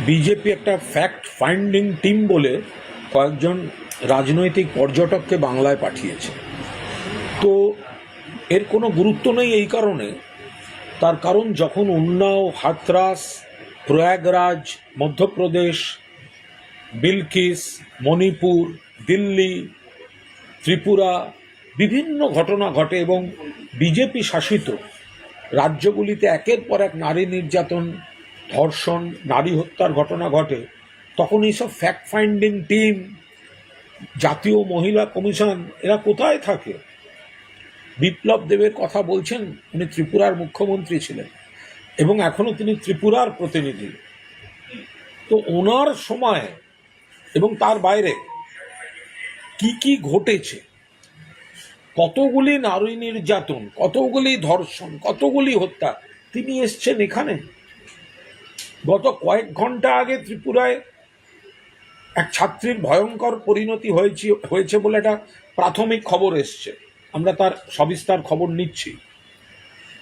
BJP একটা fact finding team বলে কয়েকজন রাজনৈতিক পর্যটককে বাংলায় পাঠিয়েছে। তো এর কোনো গুরুত্ব নেই এই কারণে। তার কারণ যখন উন্নাও হাতরাস, প্রয়াগরাজ, মধ্যপ্রদেশ, বিলকিস, মণিপুর, দিল্লি, ত্রিপুরা বিভিন্ন ঘটনা ঘটে এবং বিজেপি শাসিত রাজ্যগুলিতে একের পর এক নারী নির্যাতন ধর্ষণ, নারী হত্যার ঘটনা ঘটে তখন এইসব ফ্যাক্ট ফাইন্ডিং টিম জাতীয় মহিলা কমিশন, এরা কোথায় থাকে? বিপ্লব দেবের কথা বলছেন, উনি ত্রিপুরার মুখ্যমন্ত্রী ছিলেন, এবং এখনও তিনি ত্রিপুরার প্রতিনিধি। তো ওনার সময় এবং তার বাইরে কি কি ঘটেছে? কতগুলি নারী নির্যাতন, কতগুলি ধর্ষণ, কতগুলি হত্যা, তিনি এসছেন এখানে? গত কয়েক ঘণ্টা আগে ত্রিপুরায় এক ছাত্রীর ভয়ঙ্কর পরিণতি হয়েছে হয়েছে বলে একটা প্রাথমিক খবর এসছে। আমরা তার সবিস্তার খবর নিচ্ছি।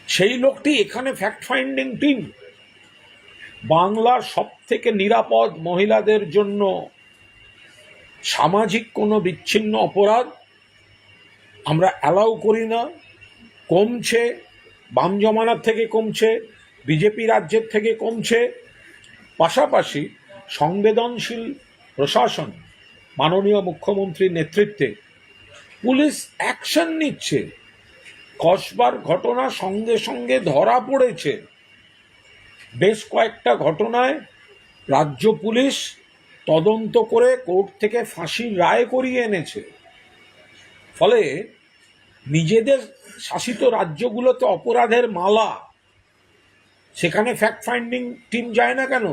সেই লোকটি এখানে ফ্যাক্ট ফাইন্ডিং টিম বাংলার সব থেকে নিরাপদ মহিলাদের জন্য সামাজিক কোনো বিচ্ছিন্ন অপরাধ আমরা অ্যালাউ করি না। কমছে, বাম জমানার থেকে কমছে, বিজেপি রাজ্যের থেকে কমছে। পাশাপাশি সংবেদনশীল প্রশাসন, মাননীয় মুখ্যমন্ত্রীর নেতৃত্বে পুলিশ অ্যাকশন নিচ্ছে। কসবার ঘটনা সঙ্গে সঙ্গে ধরা পড়েছে। বেশ কয়েকটা ঘটনায় রাজ্য পুলিশ তদন্ত করে কোর্ট থেকে ফাঁসির রায় করিয়ে এনেছে। ফলে নিজেদের শাসিত রাজ্যগুলোতে অপরাধের মালা সেখানে ফ্যাক্ট ফাইন্ডিং টিম যায় না কেন?